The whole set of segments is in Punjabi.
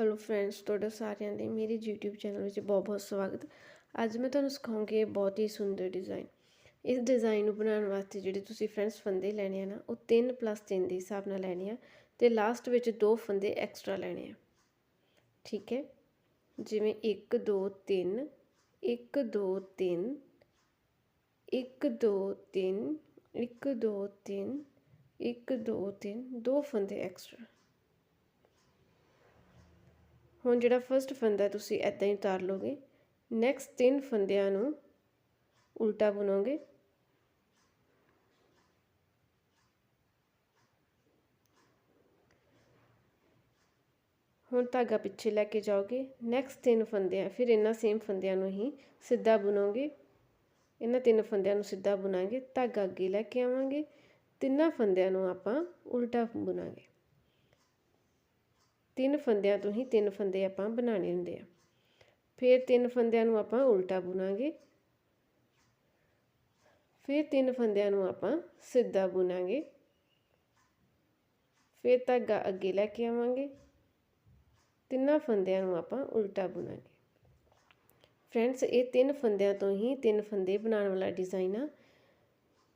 ਹੈਲੋ ਫਰੈਂਡਸ ਤੁਹਾਡਾ ਸਾਰਿਆਂ ਦੇ ਮੇਰੇ YouTube ਚੈਨਲ ਵਿੱਚ ਬਹੁਤ-ਬਹੁਤ ਸਵਾਗਤ। ਅੱਜ ਮੈਂ ਤੁਹਾਨੂੰ ਸਿਖਾਉਂਗੀ ਬਹੁਤ ਹੀ ਸੁੰਦਰ ਡਿਜ਼ਾਈਨ ਇਸ ਡਿਜ਼ਾਈਨ ਨੂੰ ਬਣਾਉਣ ਵਾਸਤੇ ਜਿਹੜੇ ਤੁਸੀਂ ਫਰੈਂਡਸ ਫੰਦੇ ਲੈਣੇ ਆ ਨਾ, ਉਹ 3 3 ਦੇ ਹਿਸਾਬ ਨਾਲ ਲੈਣੇ ਆ ਤੇ ਲਾਸਟ ਵਿੱਚ ਦੋ ਫੰਦੇ ਐਕਸਟਰਾ ਲੈਣੇ ਆ। ਠੀਕ ਹੈ? ਜਿਵੇਂ 1 2 3 1 2 3 1 2 3 1 2 3 1 2 3 ਦੋ ਫੰਦੇ ਐਕਸਟਰਾ ਹੁਣ ਜਿਹੜਾ ਫਰਸਟ ਫੰਦਾ ਤੁਸੀਂ ਐਦਾਂ ਹੀ ਉਤਾਰ ਲੋਗੇ ਨੈਕਸਟ ਤਿੰਨ ਫੰਦਿਆਂ ਨੂੰ ਉਲਟਾ ਬੁਣੋਗੇ। ਹੁਣ ਧਾਗਾ ਪਿੱਛੇ ਲੈ ਕੇ ਜਾਓਗੇ ਨੈਕਸਟ ਤਿੰਨ ਫੰਦਿਆਂ, ਫਿਰ ਇਹਨਾਂ ਸੇਮ ਫੰਦਿਆਂ ਨੂੰ ਹੀ ਸਿੱਧਾ ਬੁਣੋਗੇ। ਇਹਨਾਂ ਤਿੰਨ ਫੰਦਿਆਂ ਨੂੰ ਸਿੱਧਾ ਬੁਣਾਂਗੇ, ਧਾਗਾ ਅੱਗੇ ਲੈ ਕੇ ਆਵਾਂਗੇ, ਤਿੰਨਾਂ ਫੰਦਿਆਂ ਨੂੰ ਆਪਾਂ ਉਲਟਾ ਬੁਣਾਂਗੇ। ਤਿੰਨ ਫੰਦਿਆਂ ਤੋਂ ਹੀ ਤਿੰਨ ਫੰਦੇ ਆਪਾਂ ਬਣਾਣੇ ਹੁੰਦੇ ਆ। ਫਿਰ ਤਿੰਨ ਫੰਦਿਆਂ ਨੂੰ ਆਪਾਂ ਉਲਟਾ ਬੁਣਾਂਗੇ। ਫਿਰ ਤਿੰਨ ਫੰਦਿਆਂ ਨੂੰ ਆਪਾਂ ਸਿੱਧਾ ਬੁਣਾਂਗੇ। ਫਿਰ ਧਾਗਾ ਅੱਗੇ ਲੈ ਕੇ ਆਵਾਂਗੇ। ਤਿੰਨਾਂ ਫੰਦਿਆਂ ਨੂੰ ਆਪਾਂ ਉਲਟਾ ਬੁਣਾਂਗੇ। ਫਰੈਂਡਸ, ਇਹ ਤਿੰਨ ਫੰਦਿਆਂ ਤੋਂ ਹੀ ਤਿੰਨ ਫੰਦੇ ਬਣਾਉਣ ਵਾਲਾ ਡਿਜ਼ਾਈਨ ਆ।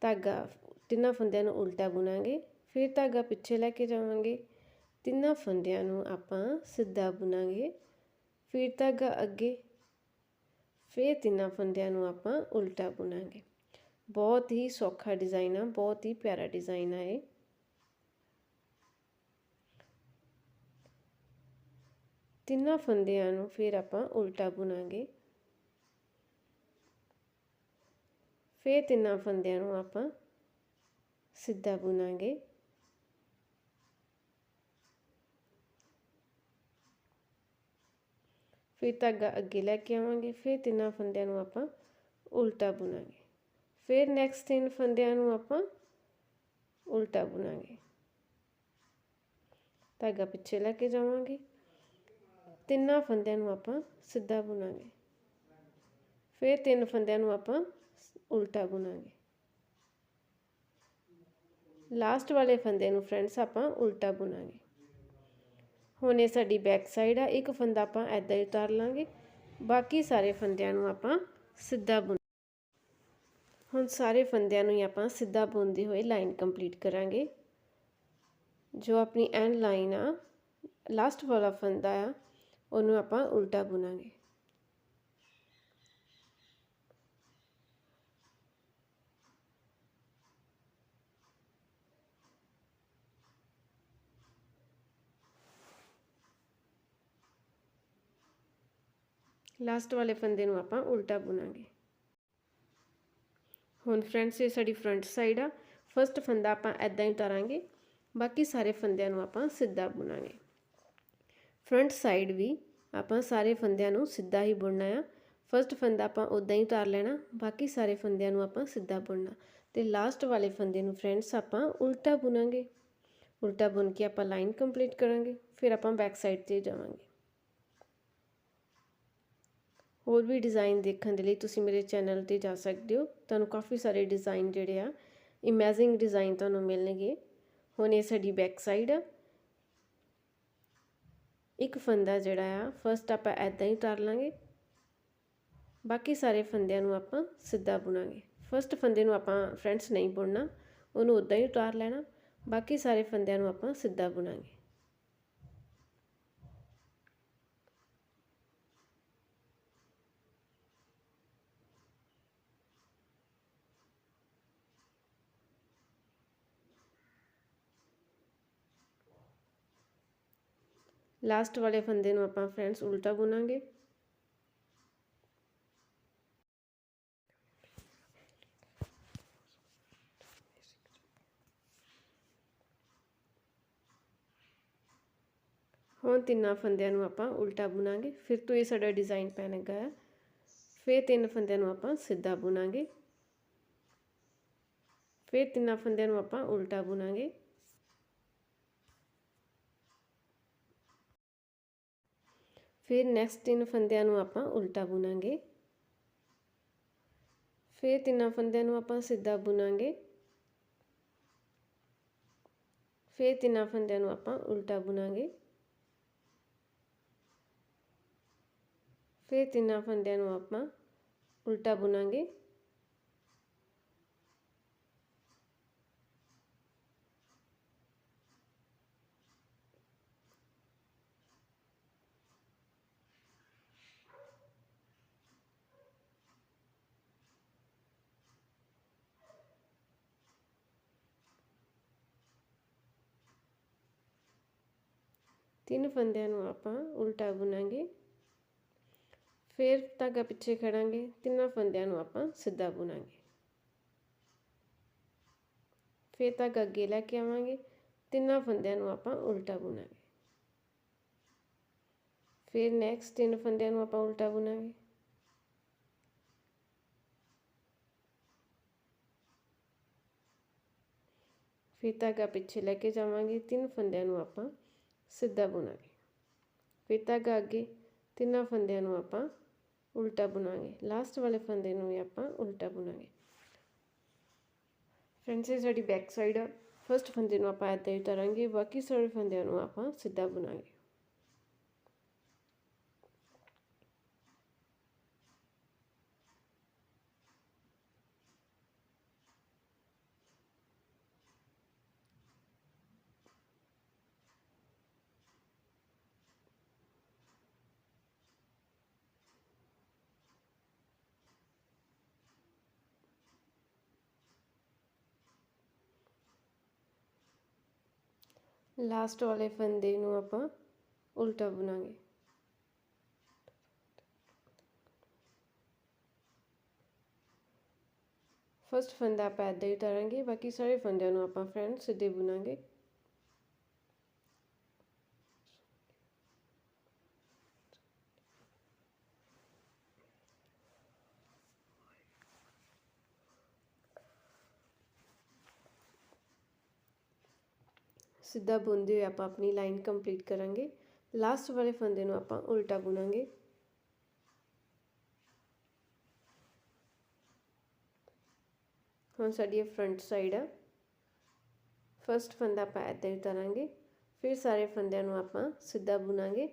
ਧਾਗਾ, ਤਿੰਨਾਂ ਫੰਦਿਆਂ ਨੂੰ ਉਲਟਾ ਬੁਣਾਂਗੇ। ਫਿਰ ਧਾਗਾ ਪਿੱਛੇ ਲੈ ਕੇ ਜਾਵਾਂਗੇ। ਤਿੰਨਾਂ ਫੰਦਿਆਂ ਨੂੰ ਆਪਾਂ ਸਿੱਧਾ ਬੁਣਾਂਗੇ। ਫਿਰ ਧਾਗਾ ਅੱਗੇ, ਫਿਰ ਤਿੰਨਾਂ ਫੰਦਿਆਂ ਨੂੰ ਆਪਾਂ ਉਲਟਾ ਬੁਣਾਂਗੇ। ਬਹੁਤ ਹੀ ਸੌਖਾ ਡਿਜ਼ਾਈਨ ਆ, ਬਹੁਤ ਹੀ ਪਿਆਰਾ ਡਿਜ਼ਾਈਨ ਆ ਇਹ। ਤਿੰਨਾਂ ਫੰਦਿਆਂ ਨੂੰ ਫਿਰ ਆਪਾਂ ਉਲਟਾ ਬੁਣਾਂਗੇ। ਫਿਰ ਤਿੰਨਾਂ ਫੰਦਿਆਂ ਨੂੰ ਆਪਾਂ ਸਿੱਧਾ ਬੁਣਾਂਗੇ। ਫਿਰ ਧਾਗਾ ਅੱਗੇ ਲੈ ਕੇ ਆਵਾਂਗੇ, ਫਿਰ ਤਿੰਨਾਂ ਫੰਦਿਆਂ ਨੂੰ ਆਪਾਂ ਉਲਟਾ ਬੁਣਾਂਗੇ। ਫਿਰ ਨੈਕਸਟ ਤਿੰਨ ਫੰਦਿਆਂ ਨੂੰ ਆਪਾਂ ਉਲਟਾ ਬੁਣਾਂਗੇ। ਧਾਗਾ ਪਿੱਛੇ ਲੈ ਕੇ ਜਾਵਾਂਗੇ। ਤਿੰਨਾਂ ਫੰਦਿਆਂ ਨੂੰ ਆਪਾਂ ਸਿੱਧਾ ਬੁਣਾਂਗੇ। ਫਿਰ ਤਿੰਨ ਫੰਦਿਆਂ ਨੂੰ ਆਪਾਂ ਉਲਟਾ ਬੁਣਾਂਗੇ। ਲਾਸਟ ਵਾਲੇ ਫੰਦੇ ਨੂੰ ਫਰੈਂਡਸ ਆਪਾਂ ਉਲਟਾ ਬੁਣਾਂਗੇ। ਹੁਣ ਇਹ ਸਾਡੀ ਬੈਕ ਸਾਈਡ ਆ, ਇੱਕ ਫੰਦਾ ਆਪਾਂ ਐਦਾਂ ਹੀ ਉਤਾਰ ਲਾਂਗੇ। ਬਾਕੀ ਸਾਰੇ ਫੰਦਿਆਂ ਨੂੰ ਆਪਾਂ ਸਿੱਧਾ ਬੁਣ ਹੁਣ ਸਾਰੇ ਫੰਦਿਆਂ ਨੂੰ ਹੀ ਆਪਾਂ ਸਿੱਧਾ ਬੁਣਦੇ ਹੋਏ ਲਾਈਨ ਕੰਪਲੀਟ ਕਰਾਂਗੇ। ਜੋ ਆਪਣੀ ਐਂਡ ਲਾਈਨ ਆ ਲਾਸਟ ਵਾਲਾ ਫੰਦਾ ਆ, ਉਹਨੂੰ ਆਪਾਂ ਉਲਟਾ ਬੁਣਾਂਗੇ। ਲਾਸਟ ਵਾਲੇ ਫੰਦੇ ਨੂੰ ਆਪਾਂ ਉਲਟਾ ਬੁਣਾਂਗੇ। ਹੁਣ ਫਰੈਂਡਸ, ਇਹ ਸਾਡੀ ਫਰੰਟ ਸਾਈਡ ਆ। ਫਸਟ ਫੰਦਾ ਆਪਾਂ ਐਦਾਂ ਹੀ ਉਤਾਰਾਂਗੇ। ਬਾਕੀ ਸਾਰੇ ਫੰਦਿਆਂ ਨੂੰ ਆਪਾਂ ਸਿੱਧਾ ਬੁਣਾਂਗੇ। ਫਰੰਟ ਸਾਈਡ ਵੀ ਆਪਾਂ ਸਾਰੇ ਫੰਦਿਆਂ ਨੂੰ ਸਿੱਧਾ ਹੀ ਬੁਣਨਾ ਆ। ਫਸਟ ਫੰਦਾ ਆਪਾਂ ਉਦਾਂ ਹੀ ਉਤਾਰ ਲੈਣਾ। ਬਾਕੀ ਸਾਰੇ ਫੰਦਿਆਂ ਨੂੰ ਆਪਾਂ ਸਿੱਧਾ ਬੁਣਨਾ। ਤੇ ਲਾਸਟ ਵਾਲੇ ਫੰਦੇ ਨੂੰ ਫਰੈਂਡਸ ਆਪਾਂ ਉਲਟਾ ਬੁਣਾਂਗੇ। ਉਲਟਾ ਬੁਣ ਕੇ ਆਪਾਂ ਲਾਈਨ ਕੰਪਲੀਟ ਕਰਾਂਗੇ। ਫਿਰ ਆਪਾਂ ਬੈਕ ਸਾਈਡ ਤੇ ਜਾਵਾਂਗੇ। ਹੋਰ ਵੀ ਡਿਜ਼ਾਈਨ ਦੇਖਣ ਦੇ ਲਈ ਤੁਸੀਂ ਮੇਰੇ ਚੈਨਲ ਤੇ ਜਾ ਸਕਦੇ ਹੋ। ਤੁਹਾਨੂੰ ਕਾਫੀ ਸਾਰੇ ਡਿਜ਼ਾਈਨ ਜਿਹੜੇ ਆ ਇਮੇਜਿੰਗ ਡਿਜ਼ਾਈਨ ਤੁਹਾਨੂੰ ਮਿਲਣਗੇ। ਹੁਣ ਇਹ ਸਾਡੀ ਬੈਕ ਸਾਈਡ ਆ। ਇੱਕ ਫੰਦਾ ਜਿਹੜਾ ਆ ਫਰਸਟ ਆਪਾਂ ਐਦਾਂ ਹੀ ਉਤਾਰ ਲਾਂਗੇ। ਬਾਕੀ ਸਾਰੇ ਫੰਦਿਆਂ ਨੂੰ ਆਪਾਂ ਸਿੱਧਾ ਬੁਣਾਂਗੇ। ਫਰਸਟ ਫੰਦੇ ਨੂੰ ਆਪਾਂ ਫਰੈਂਡਸ ਨਹੀਂ ਬੁਣਨਾ, ਉਹਨੂੰ ਉਦਾਂ ਹੀ ਉਤਾਰ ਲੈਣਾ। ਬਾਕੀ ਸਾਰੇ ਫੰਦਿਆਂ ਨੂੰ ਆਪਾਂ ਸਿੱਧਾ ਬੁਣਾਂਗੇ। ਲਾਸਟ ਵਾਲੇ ਫੰਦੇ ਨੂੰ ਆਪਾਂ ਫਰੈਂਡਸ ਉਲਟਾ ਬੁਣਾਂਗੇ। ਹੁਣ ਤਿੰਨਾਂ ਫੰਦਿਆਂ ਨੂੰ ਆਪਾਂ ਉਲਟਾ ਬੁਣਾਂਗੇ। ਫਿਰ ਤੋਂ ਇਹ ਸਾਡਾ ਡਿਜ਼ਾਈਨ ਪੈਣ ਲੱਗਾ ਹੈ। ਫਿਰ ਤਿੰਨ ਫੰਦਿਆਂ ਨੂੰ ਆਪਾਂ ਸਿੱਧਾ ਬੁਣਾਂਗੇ। ਫਿਰ ਤਿੰਨਾਂ ਫੰਦਿਆਂ ਨੂੰ ਆਪਾਂ ਉਲਟਾ ਬੁਣਾਂਗੇ। ਫਿਰ ਨੈਕਸਟ ਤਿੰਨ ਫੰਦਿਆਂ ਨੂੰ ਆਪਾਂ ਉਲਟਾ ਬੁਣਾਂਗੇ। ਫਿਰ ਤਿੰਨਾਂ ਫੰਦਿਆਂ ਨੂੰ ਆਪਾਂ ਸਿੱਧਾ ਬੁਣਾਂਗੇ। ਫਿਰ ਤਿੰਨਾਂ ਫੰਦਿਆਂ ਨੂੰ ਆਪਾਂ ਉਲਟਾ ਬੁਣਾਂਗੇ। ਫਿਰ ਤਿੰਨਾਂ ਫੰਦਿਆਂ ਨੂੰ ਆਪਾਂ ਉਲਟਾ ਬੁਣਾਂਗੇ। ਤਿੰਨ ਫੰਦਿਆਂ ਨੂੰ ਆਪਾਂ ਉਲਟਾ ਬੁਣਾਂਗੇ। ਫਿਰ ਧਾਗਾ ਪਿੱਛੇ ਖੜਾਂਗੇ, ਤਿੰਨਾਂ ਫੰਦਿਆਂ ਨੂੰ ਆਪਾਂ ਸਿੱਧਾ ਬੁਣਾਂਗੇ। ਫਿਰ ਧਾਗਾ ਅੱਗੇ ਲੈ ਕੇ ਆਵਾਂਗੇ, ਤਿੰਨਾਂ ਫੰਦਿਆਂ ਨੂੰ ਆਪਾਂ ਉਲਟਾ ਬੁਣਾਂਗੇ। ਫਿਰ ਨੈਕਸਟ ਤਿੰਨ ਫੰਦਿਆਂ ਨੂੰ ਆਪਾਂ ਉਲਟਾ ਬੁਣਾਂਗੇ। ਫਿਰ ਧਾਗਾ ਪਿੱਛੇ ਲੈ ਕੇ ਜਾਵਾਂਗੇ, ਤਿੰਨ ਫੰਦਿਆਂ ਨੂੰ ਆਪਾਂ ਸਿੱਧਾ ਬੁਣਾਂਗੇ। ਫਿਰ ਤੱਕ ਅੱਗੇ ਤਿੰਨਾਂ ਫੰਦਿਆਂ ਨੂੰ ਆਪਾਂ ਉਲਟਾ ਬੁਣਾਂਗੇ। ਲਾਸਟ ਵਾਲੇ ਫੰਦੇ ਨੂੰ ਵੀ ਆਪਾਂ ਉਲਟਾ ਬੁਣਾਂਗੇ। ਫਰੈਂਡਸ ਇਹ ਸਾਡੀ ਬੈਕ ਸਾਈਡ ਆ। ਫਸਟ ਫੰਦੇ ਨੂੰ ਆਪਾਂ ਇੱਦਾਂ ਹੀ ਉਤਾਰਾਂਗੇ। ਬਾਕੀ ਸਾਰੇ ਫੰਦਿਆਂ ਨੂੰ ਆਪਾਂ ਸਿੱਧਾ ਬੁਣਾਂਗੇ। ਲਾਸਟ ਵਾਲੇ ਫੰਦੇ ਨੂੰ ਆਪਾਂ ਉਲਟਾ ਬੁਣਾਂਗੇ। ਫਸਟ ਫੰਦਾ ਆਪਾਂ ਇੱਦਾਂ ਹੀ ਉਤਾਰਾਂਗੇ, ਬਾਕੀ ਸਾਰੇ ਫੰਦਿਆਂ ਨੂੰ ਆਪਾਂ ਫਰੈਂਡ ਸਿੱਧੇ ਬੁਣਾਂਗੇ। ਸਿੱਧਾ ਬੁਣਦੇ ਹੋਏ ਆਪਾਂ ਆਪਣੀ ਲਾਈਨ ਕੰਪਲੀਟ ਕਰਾਂਗੇ। ਲਾਸਟ ਵਾਲੇ ਫੰਦੇ ਨੂੰ ਆਪਾਂ ਉਲਟਾ ਬੁਣਾਂਗੇ। ਹੁਣ ਸਾਡੀ ਇਹ ਫਰੰਟ ਸਾਈਡ ਆ। ਫਸਟ ਫੰਦਾ ਆਪਾਂ ਇੱਦਾਂ ਹੀ ਉਤਾਰਾਂਗੇ ਫਿਰ ਸਾਰੇ ਫੰਦਿਆਂ ਨੂੰ ਆਪਾਂ ਸਿੱਧਾ ਬੁਣਾਂਗੇ।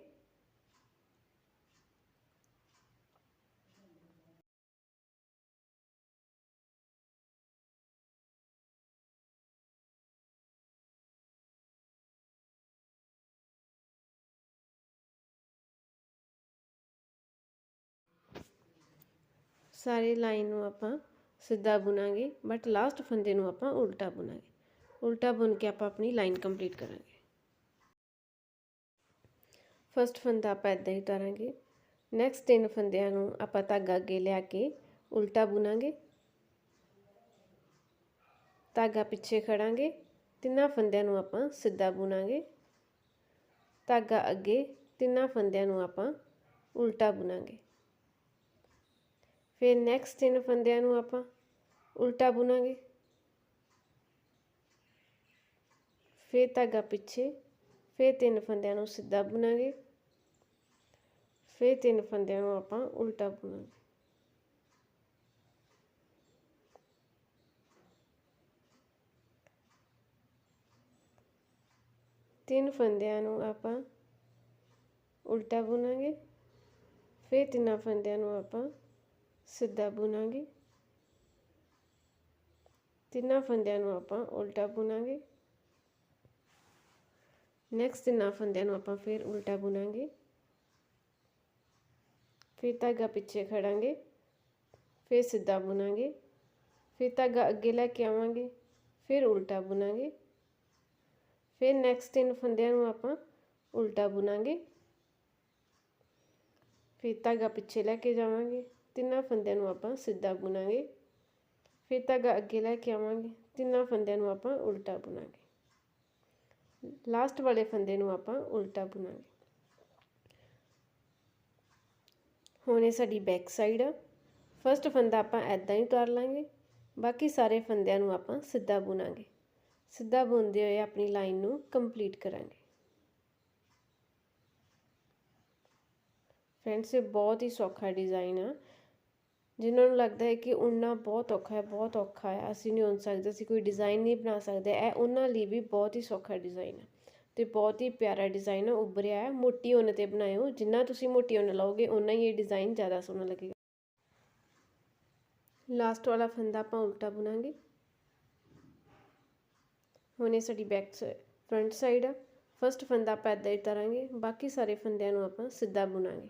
ਸਾਰੇ ਲਾਈਨ ਨੂੰ ਆਪਾਂ ਸਿੱਧਾ ਬੁਣਾਂਗੇ ਬਟ ਲਾਸਟ ਫੰਦੇ ਨੂੰ ਆਪਾਂ ਉਲਟਾ ਬੁਣਾਂਗੇ। ਉਲਟਾ ਬੁਣ ਕੇ ਆਪਾਂ ਆਪਣੀ ਲਾਈਨ ਕੰਪਲੀਟ ਕਰਾਂਗੇ। ਫਸਟ ਫੰਦਾ ਆਪਾਂ ਇਦਾਂ ਹੀ ਉਤਾਰਾਂਗੇ। ਨੈਕਸਟ ਤਿੰਨ ਫੰਦਿਆਂ ਨੂੰ ਆਪਾਂ ਧਾਗਾ ਅੱਗੇ ਲਿਆ ਕੇ ਉਲਟਾ ਬੁਣਾਂਗੇ। ਧਾਗਾ ਪਿੱਛੇ ਖੜਾਂਗੇ। ਤਿੰਨਾਂ ਫੰਦਿਆਂ ਨੂੰ ਆਪਾਂ ਸਿੱਧਾ ਬੁਣਾਂਗੇ। ਧਾਗਾ ਅੱਗੇ ਤਿੰਨਾਂ ਫੰਦਿਆਂ ਨੂੰ ਆਪਾਂ ਉਲਟਾ ਬੁਣਾਂਗੇ। ਫਿਰ ਨੈਕਸਟ ਤਿੰਨ ਫੰਦਿਆਂ ਨੂੰ ਆਪਾਂ ਉਲਟਾ ਬੁਣਾਂਗੇ। ਫਿਰ ਧਾਗਾ ਪਿੱਛੇ, ਫਿਰ ਤਿੰਨ ਫੰਦਿਆਂ ਨੂੰ ਸਿੱਧਾ ਬੁਣਾਂਗੇ। ਫਿਰ ਤਿੰਨ ਫੰਦਿਆਂ ਨੂੰ ਆਪਾਂ ਉਲਟਾ ਬੁਣਾਂਗੇ। ਤਿੰਨ ਫੰਦਿਆਂ ਨੂੰ ਆਪਾਂ ਉਲਟਾ ਬੁਣਾਂਗੇ। ਫਿਰ ਤਿੰਨਾਂ ਫੰਦਿਆਂ ਨੂੰ ਆਪਾਂ ਸਿੱਧਾ ਬੁਣਾਂਗੇ। ਤਿੰਨਾਂ ਫੰਦਿਆਂ ਨੂੰ ਆਪਾਂ ਉਲਟਾ ਬੁਣਾਂਗੇ। ਨੈਕਸਟ ਤਿੰਨਾਂ ਫੰਦਿਆਂ ਨੂੰ ਆਪਾਂ ਫਿਰ ਉਲਟਾ ਬੁਣਾਂਗੇ। ਫਿਰ ਧਾਗਾ ਪਿੱਛੇ ਖੜਾਂਗੇ। ਫਿਰ ਸਿੱਧਾ ਬੁਣਾਂਗੇ। ਫਿਰ ਧਾਗਾ ਅੱਗੇ ਲੈ ਕੇ ਆਵਾਂਗੇ। ਫਿਰ ਉਲਟਾ ਬੁਣਾਂਗੇ। ਫਿਰ ਨੈਕਸਟ ਤਿੰਨ ਫੰਦਿਆਂ ਨੂੰ ਆਪਾਂ ਉਲਟਾ ਬੁਣਾਂਗੇ। ਫਿਰ ਧਾਗਾ ਪਿੱਛੇ ਲੈ ਕੇ ਜਾਵਾਂਗੇ। ਤਿੰਨਾਂ ਫੰਦਿਆਂ ਨੂੰ ਆਪਾਂ ਸਿੱਧਾ ਬੁਣਾਂਗੇ। ਫਿਰ ਧਾਗਾ ਅੱਗੇ ਲੈ ਕੇ ਆਵਾਂਗੇ। ਤਿੰਨਾਂ ਫੰਦਿਆਂ ਨੂੰ ਆਪਾਂ ਉਲਟਾ ਬੁਣਾਂਗੇ। ਲਾਸਟ ਵਾਲੇ ਫੰਦੇ ਨੂੰ ਆਪਾਂ ਉਲਟਾ ਬੁਣਾਂਗੇ। ਹੁਣ ਇਹ ਸਾਡੀ ਬੈਕ ਸਾਈਡ ਆ। ਫਸਟ ਫੰਦਾ ਆਪਾਂ ਐਦਾਂ ਹੀ ਕਰ ਲਾਂਗੇ। ਬਾਕੀ ਸਾਰੇ ਫੰਦਿਆਂ ਨੂੰ ਆਪਾਂ ਸਿੱਧਾ ਬੁਣਾਂਗੇ। ਸਿੱਧਾ ਬੁਣਦੇ ਹੋਏ ਆਪਣੀ ਲਾਈਨ ਨੂੰ ਕੰਪਲੀਟ ਕਰਾਂਗੇ। ਫਰੈਂਡਸ ਇਹ ਬਹੁਤ ਹੀ ਸੌਖਾ ਡਿਜ਼ਾਈਨ ਆ। ਜਿਨ੍ਹਾਂ ਨੂੰ ਲੱਗਦਾ ਹੈ ਕਿ ਉਣਨਾ ਬਹੁਤ ਔਖਾ ਹੈ, ਬਹੁਤ ਔਖਾ ਹੈ। ਅਸੀਂ ਨਹੀਂ ਉਣ ਸਕਦੇ, ਅਸੀਂ ਕੋਈ ਡਿਜ਼ਾਈਨ ਨਹੀਂ ਬਣਾ ਸਕਦੇ। ਇਹ ਉਹਨਾਂ ਲਈ ਵੀ ਬਹੁਤ ਹੀ ਸੌਖਾ ਡਿਜ਼ਾਈਨ ਹੈ ਤੇ ਬਹੁਤ ਹੀ ਪਿਆਰਾ ਡਿਜ਼ਾਈਨ ਉੱਭਰਿਆ ਹੈ। ਮੋਟੀ ਉੱਨ ਤੇ ਬਣਾਇਓ, ਜਿੰਨਾ ਤੁਸੀਂ ਮੋਟੀ ਉੱਨ ਲਾਓਗੇ ਉਨਾ ਹੀ ਇਹ ਡਿਜ਼ਾਈਨ ਜ਼ਿਆਦਾ ਸੋਹਣਾ ਲੱਗੇਗਾ। ਲਾਸਟ ਵਾਲਾ ਫੰਦਾ ਆਪਾਂ ਉਲਟਾ ਬੁਣਾਂਗੇ। ਹੁਣ ਇਹ ਸਾਡੀ ਬੈਕ ਫਰੰਟ ਸਾਈਡ ਆ। ਫਸਟ ਫੰਦਾ ਆਪਾਂ ਇੱਦਾਂ ਹੀ ਤਰਾਂਗੇ, ਬਾਕੀ ਸਾਰੇ ਫੰਦਿਆਂ ਨੂੰ ਆਪਾਂ ਸਿੱਧਾ ਬੁਣਾਂਗੇ।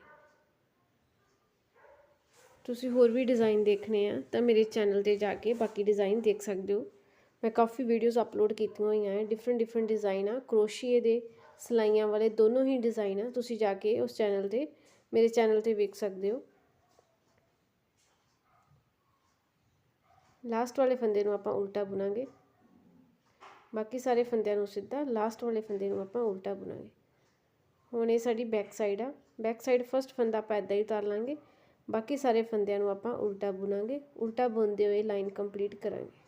ਤੁਸੀਂ ਹੋਰ ਵੀ ਡਿਜ਼ਾਈਨ ਦੇਖਣੇ ਆ, ਤਾਂ ਮੇਰੇ ਚੈਨਲ ਤੇ ਜਾ ਕੇ ਬਾਕੀ ਡਿਜ਼ਾਈਨ ਦੇਖ ਸਕਦੇ ਹੋ। ਮੈਂ ਕਾਫੀ ਵੀਡੀਓਜ਼ ਅਪਲੋਡ ਕੀਤੀਆਂ ਹੋਈਆਂ ਹੈ ਡਿਫਰੈਂਟ ਡਿਫਰੈਂਟ ਡਿਜ਼ਾਈਨ ਆ ਕਰੋਸ਼ੀਏ ਦੇ, ਸਲਾਈਆਂ ਵਾਲੇ ਦੋਨੋਂ ਹੀ ਡਿਜ਼ਾਈਨ ਆ, ਤੁਸੀਂ ਜਾ ਕੇ ਉਸ ਚੈਨਲ ਤੇ, ਮੇਰੇ ਚੈਨਲ ਤੇ ਵੇਖ ਸਕਦੇ ਹੋ। ਲਾਸਟ ਵਾਲੇ ਫੰਦੇ ਨੂੰ ਆਪਾਂ ਉਲਟਾ ਬੁਣਾਂਗੇ। ਬਾਕੀ ਸਾਰੇ ਫੰਦਿਆਂ ਨੂੰ ਸਿੱਧਾ ਲਾਸਟ ਵਾਲੇ ਫੰਦੇ ਨੂੰ ਆਪਾਂ ਉਲਟਾ ਬੁਣਾਂਗੇ। ਹੁਣ ਇਹ ਸਾਡੀ ਬੈਕ ਸਾਈਡ ਆ। ਬੈਕ ਸਾਈਡ ਫਸਟ ਫੰਦਾ ਆਪਾਂ ਇਦਾਂ ਹੀ ਉਤਾਰ ਲਾਂਗੇ। ਬਾਕੀ ਸਾਰੇ ਫੰਦਿਆਂ ਨੂੰ ਆਪਾਂ ਉਲਟਾ ਬੁਣਾਂਗੇ ਉਲਟਾ ਬੁਣਦੇ ਹੋਏ ਲਾਈਨ ਕੰਪਲੀਟ ਕਰਾਂਗੇ।